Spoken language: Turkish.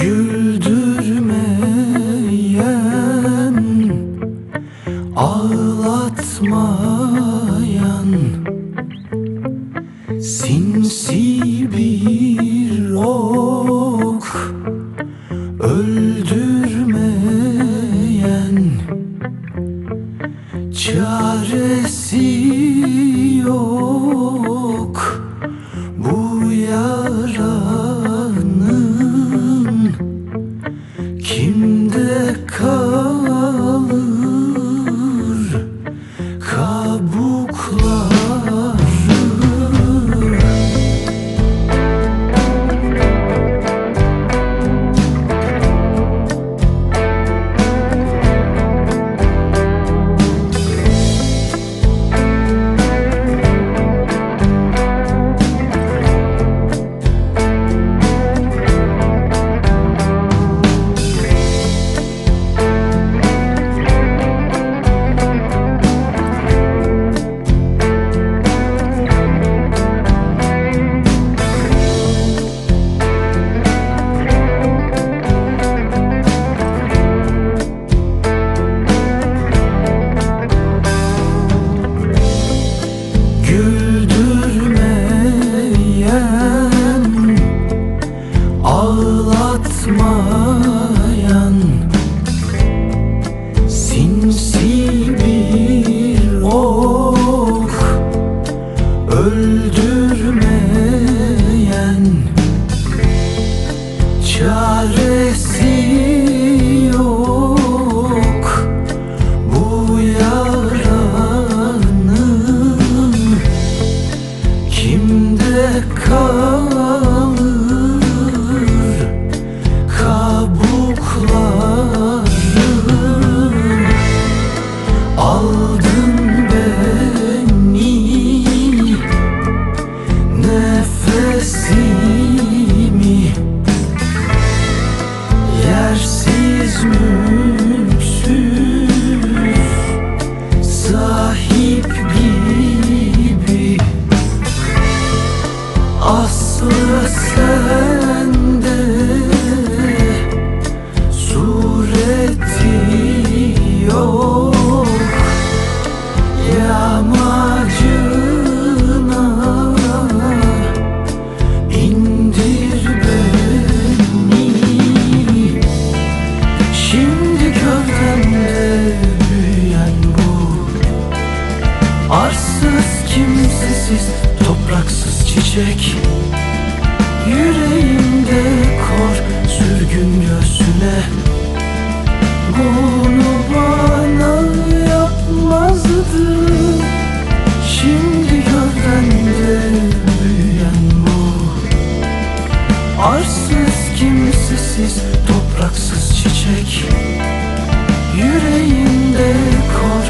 Güldürmeyen Ağlatmayan Sinsi bir ok Öldürmeyen Öldürmeyen Çaresi yok. Bu yaranın Kimde kalır? Kabukları Aldın Aslı sende sureti yok. Yamacına indir beni. Şimdi gövdemde büyüyen bu Arsız kimsesiz Yapraksız çiçek Yüreğimde kor sürgün göğsüne. Bunu bana yapmazdı. Şimdi gövdende büyüyen bu. Arsız kimsesiz topraksız çiçek Yüreğimde kor